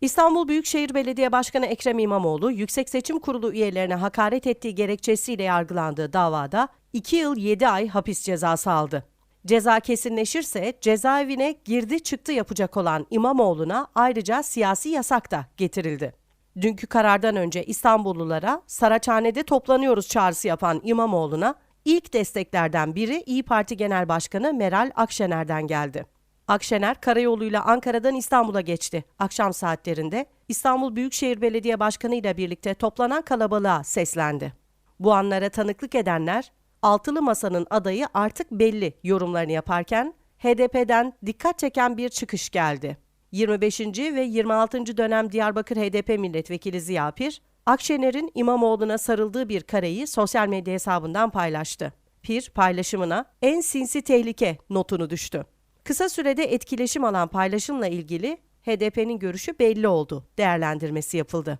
İstanbul Büyükşehir Belediye Başkanı Ekrem İmamoğlu, Yüksek Seçim Kurulu üyelerine hakaret ettiği gerekçesiyle yargılandığı davada 2 yıl 7 ay hapis cezası aldı. Ceza kesinleşirse cezaevine girdi çıktı yapacak olan İmamoğlu'na ayrıca siyasi yasak da getirildi. Dünkü karardan önce İstanbullulara Saraçhane'de toplanıyoruz çağrısı yapan İmamoğlu'na ilk desteklerden biri İyi Parti Genel Başkanı Meral Akşener'den geldi. Akşener karayoluyla Ankara'dan İstanbul'a geçti. Akşam saatlerinde İstanbul Büyükşehir Belediye Başkanı ile birlikte toplanan kalabalığa seslendi. Bu anlara tanıklık edenler altılı masanın adayı artık belli yorumlarını yaparken HDP'den dikkat çeken bir çıkış geldi. 25. ve 26. dönem Diyarbakır HDP milletvekili Ziya Pir, Akşener'in İmamoğlu'na sarıldığı bir kareyi sosyal medya hesabından paylaştı. Pir paylaşımına en sinsi tehlike notunu düştü. Kısa sürede etkileşim alan paylaşımla ilgili HDP'nin görüşü belli oldu değerlendirmesi yapıldı.